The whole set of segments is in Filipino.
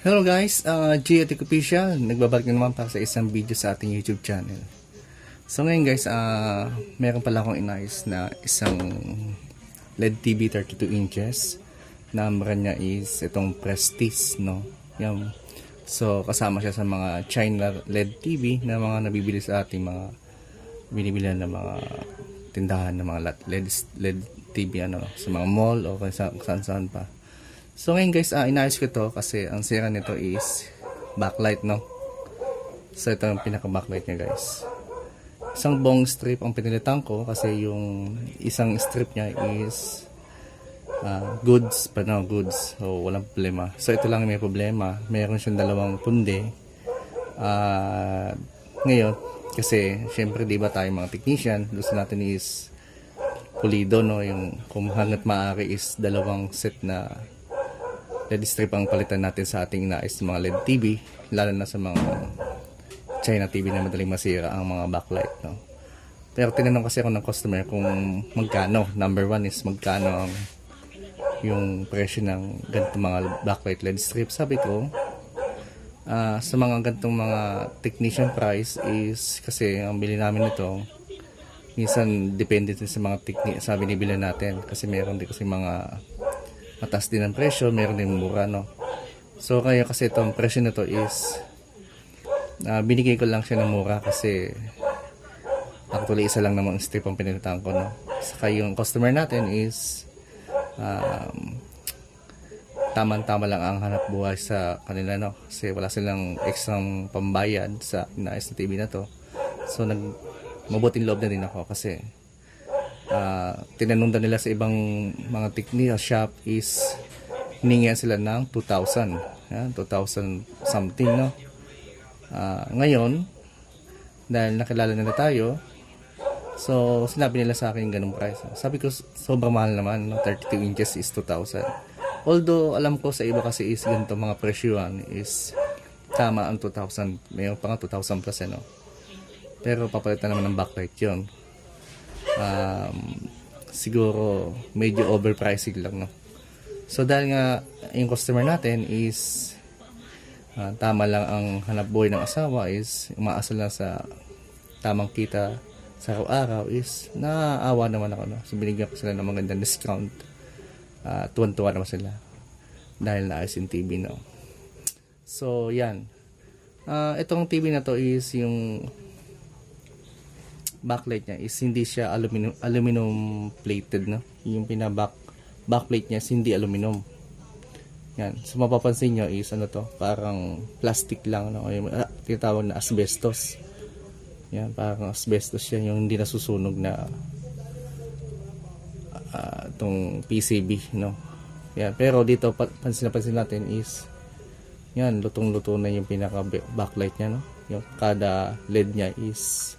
Hello guys, uh, Geotic Official. Nagbabalik na naman para sa isang video sa ating YouTube channel. So ngayon guys, uh, meron pala akong inayos na isang LED TV 32 inches. Number niya is itong Prestige, no? Yan. So kasama siya sa mga China LED TV na mga nabibili sa ating mga binibilihan ng mga tindahan ng mga LED, LED TV ano, sa mga mall o kung sa- kung saan-saan pa. So ngayon guys, uh, inayos ko to kasi ang sira nito is backlight, no? So ito ang pinaka-backlight niya guys. Isang buong strip ang pinilitan ko kasi yung isang strip niya is uh, goods, pa no, goods. So walang problema. So ito lang may problema. Meron siyang dalawang pundi. Ah, ngayon, kasi syempre di ba tayo mga technician, gusto natin is pulido, no? Yung kung hanggat maaari is dalawang set na LED strip ang palitan natin sa ating nais mga LED TV, lalo na sa mga China TV na madaling masira ang mga backlight, no? Pero tinanong kasi ako ng customer kung magkano. Number one is magkano ang yung presyo ng ganitong mga backlight LED strip. Sabi ko, ah, sa mga ganitong mga technician price is kasi ang bili namin nito minsan depende din sa mga technique sa binibili natin kasi meron din kasi mga mataas din ang presyo, meron din mura, no? So, kaya kasi itong presyo na to is ah, binigay ko lang siya ng mura kasi actually isa lang namang strip ang pinilitan ko, no? Saka yung customer natin is um, tamang-tama lang ang hanap buhay sa kanila, no? Kasi wala silang extrang pambayad sa inayos na TV na to. So, nag mabuting loob na din ako kasi ah tinanong nila sa ibang mga technical shop is hiningihan sila ng 2,000. Yan, 2,000 something, no? Ah, ngayon, dahil nakilala na tayo, so sinabi nila sa akin ganung price. Sabi ko, sobrang mahal naman, no? 32 inches is 2,000. Although, alam ko sa iba kasi is ganito mga presyuan is tama ang 2,000. Mayroon pa nga 2,000 plus, eh, no? Pero papalitan naman ng backlight yun um, siguro medyo overpricing lang no. So dahil nga yung customer natin is ah, tama lang ang hanap buhay ng asawa is umaasal lang sa tamang kita sa araw-araw is naaawa naman ako no. So binigyan ko sila ng magandang discount. Uh, tuwan-tuwa naman sila dahil naayos yung TV no. So yan. Ah, itong TV na to is yung backlight niya is hindi siya aluminum aluminum plated no? Yung pina-back backplate niya is hindi aluminum. Yan. So mapapansin nyo is ano to parang plastic lang no? Yung ah, tinatawag na asbestos. Yan parang asbestos yan yung hindi nasusunog na ah, itong PCB no? Yan. Pero dito pa- pansin na pansin natin is yan lutong-luto na yung pinaka backlight niya no? Yung kada LED niya is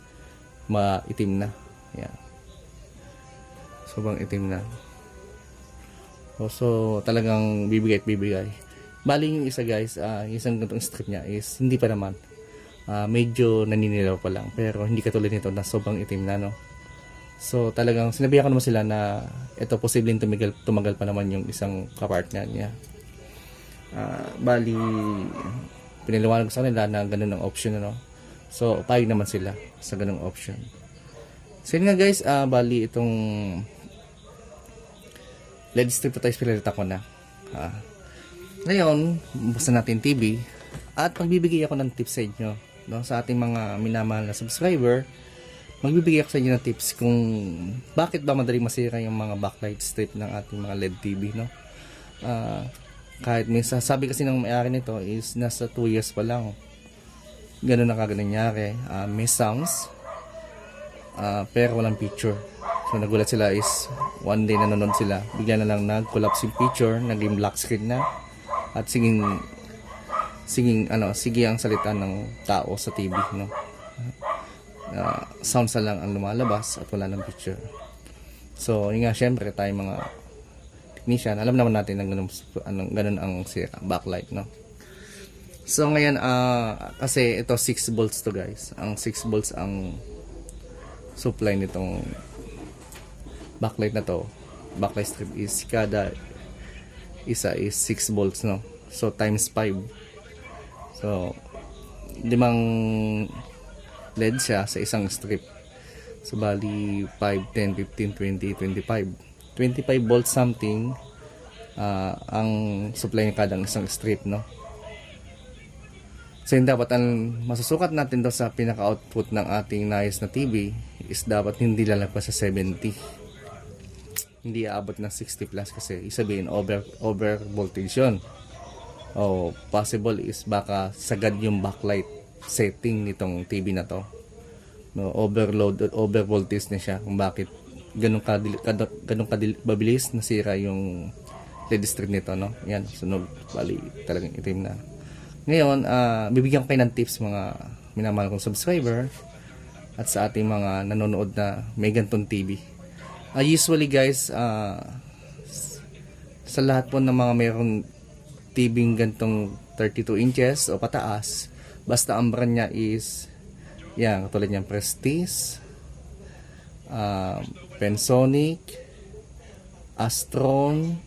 maitim na. Yan. Sobrang itim na. So, so talagang bibigay at bibigay. Bali yung isa guys, ah, yung isang ganitong strip niya is hindi pa naman. Ah, medyo naninilaw pa lang. Pero hindi katulad nito na sobrang itim na no. So talagang sinabihan ko naman sila na ito posibleng tumagal, tumagal pa naman yung isang kapartner niya. Ah, bali pinaliwanag ko sa kanila na ganun ang option ano. So, payag naman sila sa ganung option. So, yun nga guys, ah bali itong LED strip na tayo pinalita ko na. Ah. Ngayon, buksan natin TV at magbibigay ako ng tips sa inyo. No? Sa ating mga minamahal na subscriber, magbibigay ako sa inyo ng tips kung bakit ba madaling masira yung mga backlight strip ng ating mga LED TV. No? Ah, kahit minsan, sabi kasi ng may-ari nito is nasa 2 years pa lang ganun na kagad nangyari. Ah, may sounds, ah, pero walang picture. So nagulat sila is one day nanonood sila, bigla na lang nag-collapse yung picture, naging black screen na at singing singing ano, sige ang salita ng tao sa TV, no. Ah, sounds na lang ang lumalabas at wala ng picture. So, yun nga, syempre, tayo mga technician, alam naman natin na ganun, anong, ganun ang sira, backlight, no. So ngayon ah kasi ito 6 volts to guys. Ang 6 volts ang supply nitong backlight na to. Backlight strip is kada isa is 6 volts no. So times 5 So, limang LED siya sa isang strip. So, bali 5, 10, 15, 20, 25. 25 volts something ah, ang supply ng kadang isang strip, no? So, yung dapat ang masusukat natin daw sa pinaka-output ng ating nais na TV is dapat hindi lalagpas sa 70. Hindi aabot ng 60 plus kasi isabihin over, over voltage yun. O possible is baka sagad yung backlight setting nitong TV na to. No, overload, over voltage na siya kung bakit ganun kadili, kad- ganun kadili, babilis nasira yung LED strip nito, no? Yan, sunog, bali, talagang itim na. Ngayon, ah, bibigyan ko kayo ng tips mga minamahal kong subscriber at sa ating mga nanonood na may gantong TV. Ah, usually guys, s- sa lahat po ng mga mayroong TV gantong 32 inches o pataas, basta ang brand niya is yan, katulad niyan Prestige, ah, Pensonic, Astron,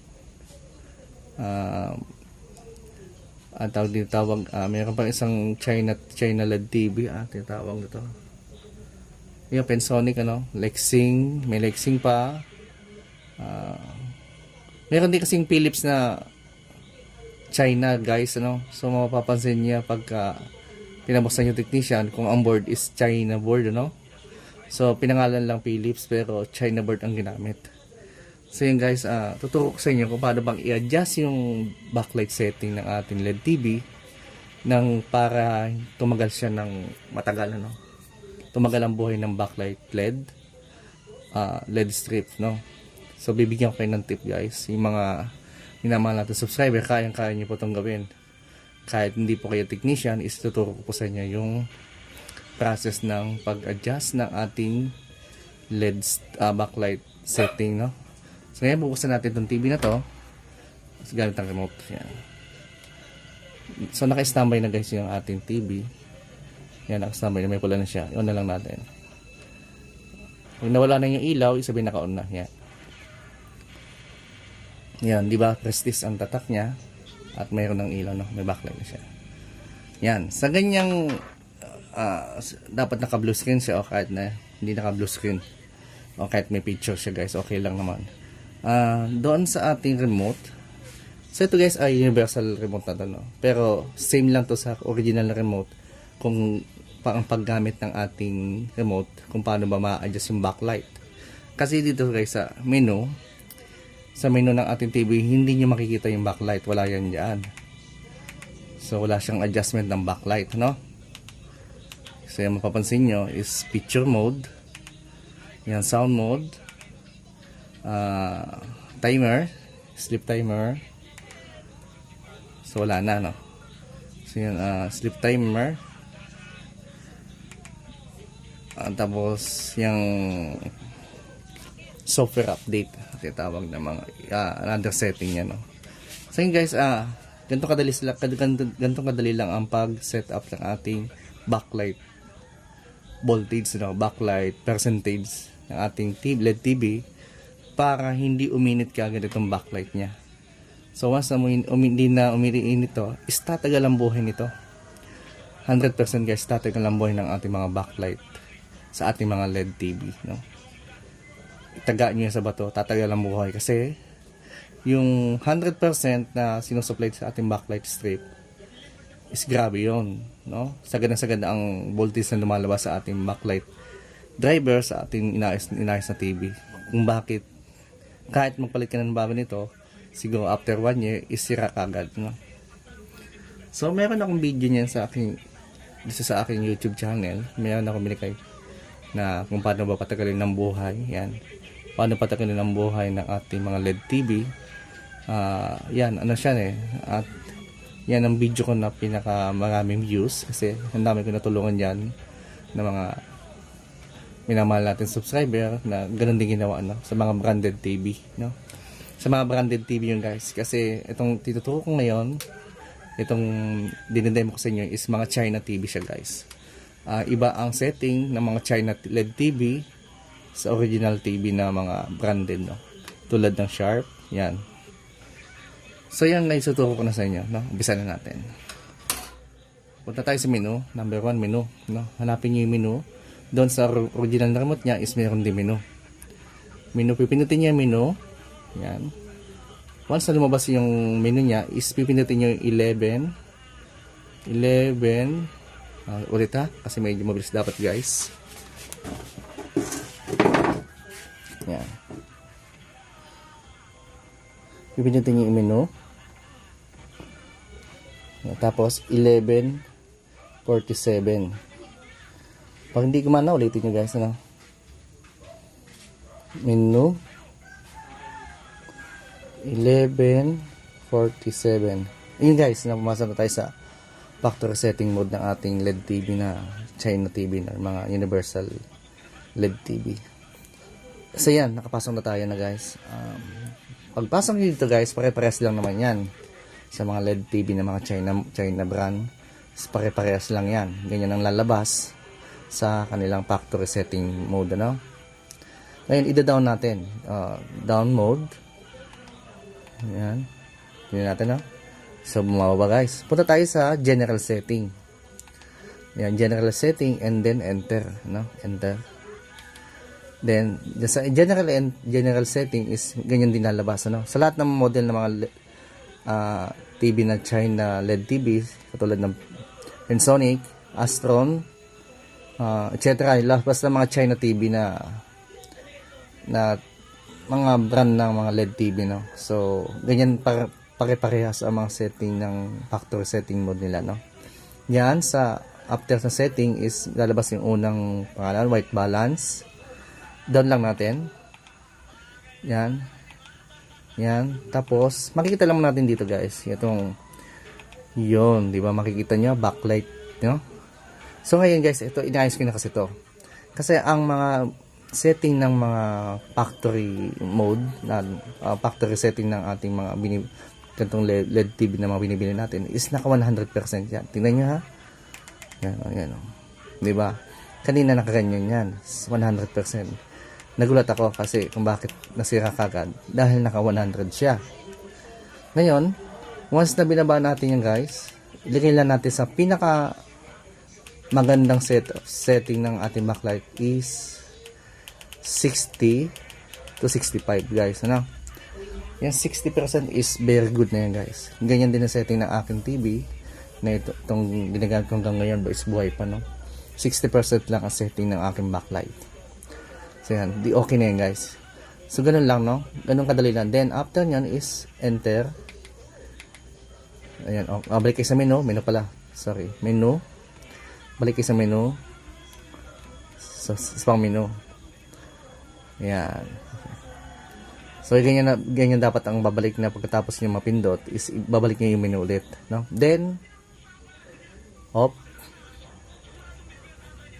ah, ang tawag dito tawag, ah, mayroon pa isang China China LED TV, ah, tinatawag nito. Yung Pensonic, ano, Lexing, may Lexing pa. Ah, meron din kasing Philips na China, guys, ano. So, mapapansin niya pagka pinabuksan yung technician kung ang board is China board, ano. So, pinangalan lang Philips pero China board ang ginamit. So yun guys, ah tuturo ko sa inyo kung paano bang i-adjust yung backlight setting ng ating LED TV nang para tumagal siya ng matagal ano. Tumagal ang buhay ng backlight LED ah, LED strip no. So bibigyan ko kayo ng tip guys. Yung mga minamahal natin subscriber, kayang-kaya niyo po itong gawin. Kahit hindi po kayo technician, is tuturo ko po sa inyo yung process ng pag-adjust ng ating LED ah, backlight setting no. So ngayon bubuksan natin itong TV na to. So, gamit ang remote. Yan. So naka-standby na guys yung ating TV. Yan, naka-standby na may pula na siya. I-on na lang natin. Pag nawala na yung ilaw, isabihin naka-on na. Yan. Yan, di ba? Prestige ang tatak niya. At mayroon ng ilaw, no? May backlight na siya. Yan. Sa ganyang s- dapat naka blue screen siya o kahit na hindi naka blue screen o kahit may picture siya guys okay lang naman Ah, doon sa ating remote so ito guys ay universal remote na to no? pero same lang to sa original na remote kung pa ang paggamit ng ating remote kung paano ba ma-adjust yung backlight kasi dito guys sa menu sa menu ng ating TV hindi nyo makikita yung backlight wala yan dyan so wala siyang adjustment ng backlight no So yung mapapansin nyo is picture mode. Yan, sound mode. Ah timer. Sleep timer. So wala na, no? So yan, ah, sleep timer. Ah, tapos yung software update. Tinatawag na mga ah, another setting yan, no? So yun guys, ah, ganito kadali sila, ganito, ganito kadali lang ang pag-set up ng ating backlight voltage, no, backlight, percentage ng ating TV, LED TV para hindi uminit kagad itong backlight niya. So once na umin, hindi na umiinit ito, is tatagal ang buhay nito. 100% guys, tatagal ang buhay ng ating mga backlight sa ating mga LED TV. No? Itaga nyo sa bato, tatagal ang buhay. Kasi yung 100% na sinusupply sa ating backlight strip is grabe yon no sagad na sagad ang voltage na lumalabas sa ating backlight driver sa ating inayos, inayos na TV kung bakit kahit magpalit ka ng bago nito siguro after one year is sira kagad no? So meron akong video niyan sa aking dito sa aking YouTube channel. Meron akong minikay na kung paano ba patagalin ng buhay yan. Paano patagalin ng buhay ng ating mga LED TV ah yan ano siya eh. At yan ang video ko na pinaka maraming views kasi ang dami ko natulungan yan ng mga minamahal natin subscriber na ganun din ginawa no sa mga branded TV no sa mga branded TV yun guys kasi itong tinuturo ko ngayon itong dinidemo ko sa inyo is mga China TV siya guys Ah, iba ang setting ng mga China LED TV sa original TV na mga branded no tulad ng Sharp yan So yan na ituturo ko na sa inyo, no? Umpisa na natin. punta tayo sa menu. Number one, menu. No? Hanapin nyo yung menu. Doon sa or- original na remote niya is meron din menu. Menu, pipindutin niya menu. Yan. Once na lumabas yung menu niya, is pipindutin nyo yung 11. 11. Ah, ulit ha, kasi medyo mabilis dapat guys. Yan. Pipindutin nyo yung menu. Tapos 11.47. Pag hindi kumana, ulitin nyo guys. Ano? Menu. 11.47. Ayun guys, napumasa na tayo sa factory setting mode ng ating LED TV na China TV na mga universal LED TV. So yan, nakapasok na tayo na guys. Um, pagpasok nyo dito guys, pare-parehas lang naman yan. Sa mga LED TV na mga China, China brand, is pare-parehas lang yan. Ganyan ang lalabas sa kanilang factory setting mode. Ano? Ngayon, ida-down natin. Uh, down mode. Ayan. Tingnan natin, no? So, bumababa, guys. Punta tayo sa general setting. Ayan, general setting and then enter, no? Enter. Then, sa general and general setting is ganyan din lalabas, ano? Sa lahat ng model ng mga ah, TV na China LED TV, katulad ng Pensonic, Astron, uh, etc. Basta mga China TV na na mga brand ng mga LED TV no. So ganyan par pare-parehas ang mga setting ng factory setting mode nila no. Yan sa after sa setting is lalabas yung unang pangalan white balance. Down lang natin. Yan. Yan. Tapos makikita lang natin dito guys, itong yon, 'di ba? Makikita niyo backlight, no? So ngayon guys, ito inayos ko na kasi to. Kasi ang mga setting ng mga factory mode na uh, factory setting ng ating mga binib LED, LED TV na mga binibili natin is naka 100% yan. Tingnan niyo ha. Yan, oh, yan. Oh. 'Di ba? Kanina nakaganyan yan. 100%. Nagulat ako kasi kung bakit nasira kagad dahil naka 100 siya. Ngayon, once na binaba natin yan guys, ilagay lang natin sa pinaka magandang set setting ng ating backlight is 60 to 65 guys ano? Yan 60% is very good na yan guys. Ganyan din ang setting ng aking TV na ito itong ginagamit ko hanggang ngayon is buhay pa no? 60% lang ang setting ng aking backlight. So yan di okay na yan guys. So ganun lang no? Ganun kadali lang. Then after nyan is enter. Ayan oh, ah, balik kayo sa menu. Menu pala. Sorry menu balik kayo sa menu sa, sa pang menu Yan. So, ganyan, na, ganyan dapat ang babalik na pagkatapos niyo mapindot is babalik niyo yung menu ulit. No? Then, off.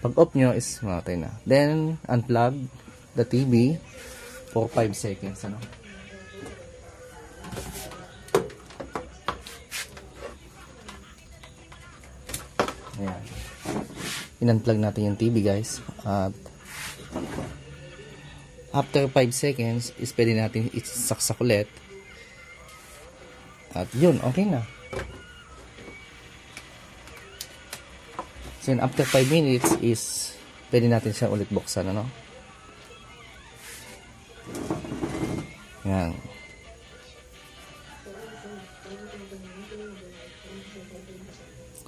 Pag off nyo is mamatay na. Then, unplug the TV for 5 seconds. Ano? Ayan. In-unplug natin yung TV guys. At after 5 seconds is pwede natin isaksak ulit. At yun okay na. So after 5 minutes is pwede natin siya ulit buksan ano? Yan.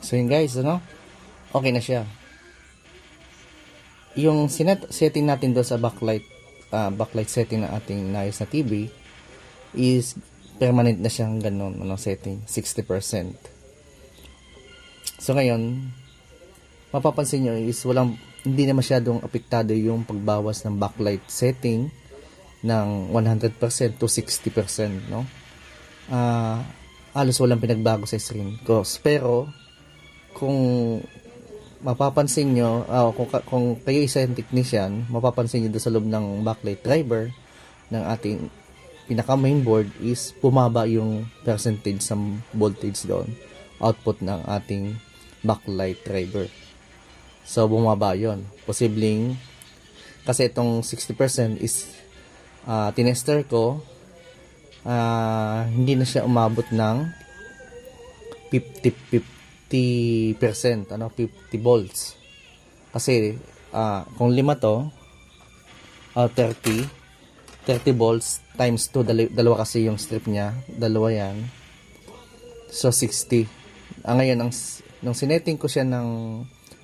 So yun guys ano? Okay na siya yung sinet setting natin doon sa backlight uh, backlight setting ng ating nais na TV is permanent na siyang ganun ano, setting 60% so ngayon mapapansin nyo is walang hindi na masyadong apektado yung pagbawas ng backlight setting ng 100% to 60% no? Ah halos walang pinagbago sa screen ko pero kung mapapansin nyo, ah, kung, kung kayo isa yung technician, mapapansin nyo sa loob ng backlight driver ng ating pinaka mainboard is bumaba yung percentage sa voltage doon, output ng ating backlight driver. So, bumaba yon Posibleng, kasi itong 60% is ah, tinester ko, ah, hindi na siya umabot ng 50, 50%, ano, 50 volts. Kasi, ah, kung lima to, ah, 30, 30 volts times 2, dalawa, dalawa kasi yung strip niya, dalawa yan. So, 60. Ah, ngayon, ang, nung sineting ko siya ng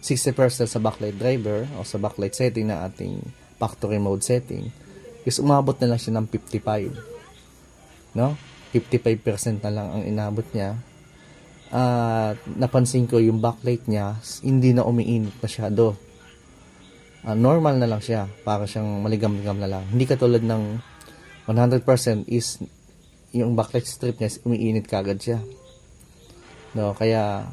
60% sa backlight driver o sa backlight setting na ating factory mode setting, is umabot na lang siya ng 55. No? 55% na lang ang inabot niya. At napansin ko yung backlight niya, hindi na umiinit masyado. Ah, normal na lang siya. Para siyang maligam-ligam na lang. Hindi katulad ng 100% is yung backlight strip niya umiinit kagad siya. No, kaya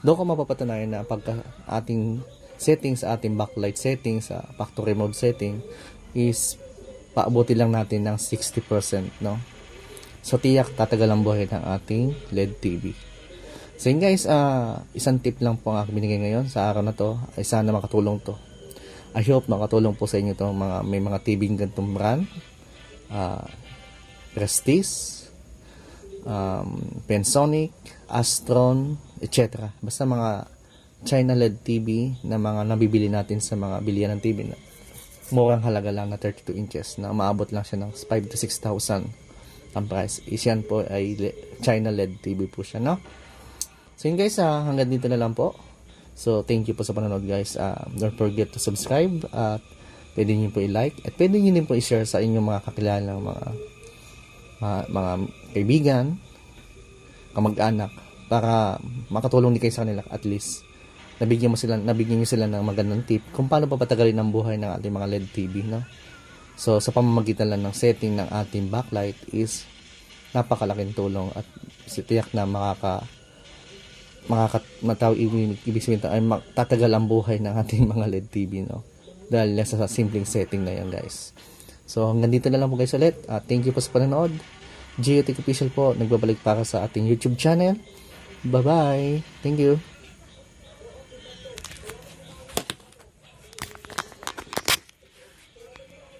doon ko mapapatunayan na pagka ating setting sa ating backlight setting sa factory mode setting is paabuti lang natin ng 60%, no? So tiyak tatagal ang buhay ng ating LED TV. So yun guys, ah isang tip lang po ang aking binigay ngayon sa araw na to. Ay sana makatulong to. I hope makatulong po sa inyo to mga may mga TV ganitong brand. ah Prestige, um, Pensonic, Astron, etc. Basta mga China LED TV na mga nabibili natin sa mga bilihan ng TV na murang halaga lang na 32 inches na maabot lang siya ng 5 to 6,000 ang price. Is po ay China LED TV po siya, no? So yun guys, ah, hanggang dito na lang po. So thank you po sa panonood guys. Ah, don't forget to subscribe at pwede niyo po i-like at pwede niyo din po i-share sa inyong mga kakilalang mga mga, mga kaibigan, kamag-anak para makatulong din kayo sa kanila at least nabigyan mo sila nabigyan niyo sila ng magandang tip kung paano papatagalin ang buhay ng ating mga LED TV no so sa pamamagitan lang ng setting ng ating backlight is napakalaking tulong at tiyak na makaka makaka mataw ibig, ibig sabihin ay tatagal ang buhay ng ating mga LED TV no? Dahil nasa sa simpleng setting na yan guys. So hanggang dito na lang po guys ulit. At thank you po sa panonood. Geotech Official po nagbabalik para sa ating YouTube channel. Bye bye thank you